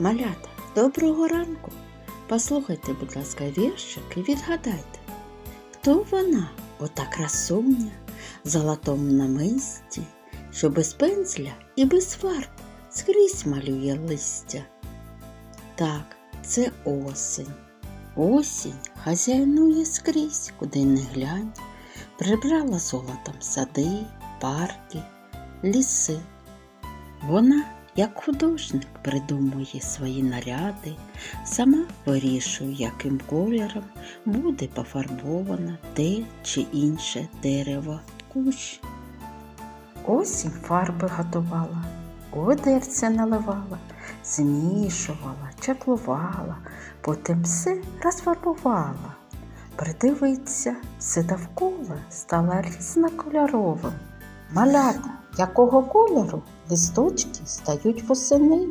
Малята, доброго ранку. Послухайте, будь ласка, віршик і відгадайте, хто вона, ота красуня, золотому намисті, що без пензля і без фарб скрізь малює листя. Так, це осінь. Осінь хазяйнує скрізь, куди не глянь, прибрала золотом сади, парки, ліси. Вона, як художник, придумує свої наряди, сама вирішує, яким кольором буде пофарбовано те чи інше дерево, кущ. Осінь фарби готувала, одерця наливала, змішувала, чаклувала, потім все розфарбувала. Придивиться, все довкола стало різнокольоровим. Малята, якого кольору листочки стають восени?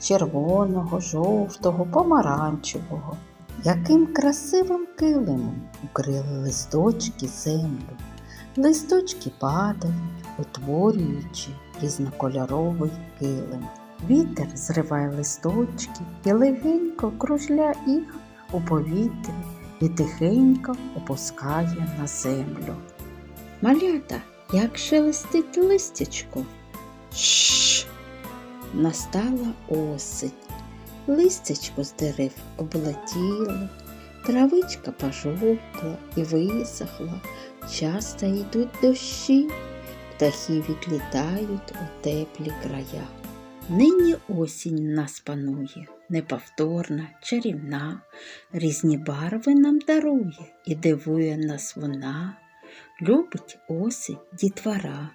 Червоного, жовтого, помаранчевого. Яким красивим килимом укрили листочки землю. Листочки падають, утворюючи різнокольоровий килим. Вітер зриває листочки і легенько кружля їх у повітрі і тихенько опускає на землю. Малята, як шелестить листячко. Шш. Настала осень. Листячко з дерев облетіло, травичка пожовкла і висохла, часто йдуть дощі, птахи відлітають у теплі края. Нині осінь нас панує, неповторна, чарівна, різні барви нам дарує і дивує нас вона. Любить осінь дітвора,